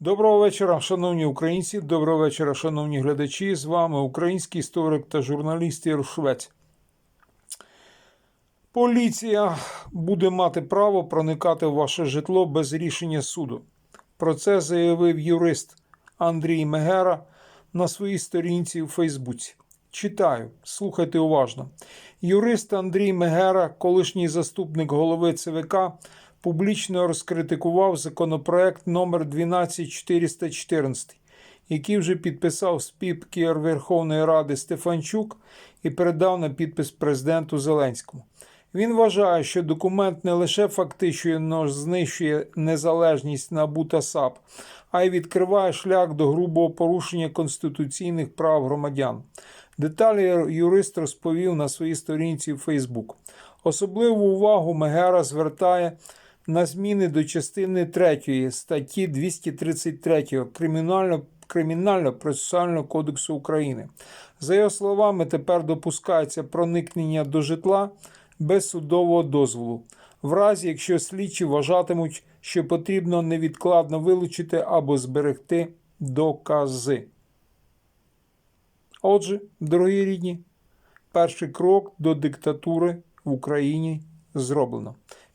Доброго вечора, шановні українці. Доброго вечора, шановні глядачі. З вами український історик та журналіст Ігор Швець. Поліція буде мати право проникати в ваше житло без рішення суду. Про це заявив юрист Андрій Мегера на своїй сторінці у Фейсбуці. Читаю, слухайте уважно. Юрист Андрій Мегера, колишній заступник голови ЦВК, публічно розкритикував законопроект номер 12414, який вже підписав спікер Верховної Ради Стефанчук і передав на підпис президенту Зеленському. Він вважає, що документ не лише фактично знищує незалежність НАБУ та САП, а й відкриває шлях до грубого порушення конституційних прав громадян. Деталі юрист розповів на своїй сторінці в Фейсбук. Особливу увагу Мегера звертає на зміни до частини 3 статті 233 Кримінально Кримінально-процесуального кодексу України. За його словами, тепер допускається проникнення до житла без судового дозволу, в разі якщо слідчі вважатимуть, що потрібно невідкладно вилучити або зберегти докази. Отже, дорогі рідні, перший крок до диктатури в Україні зроблено.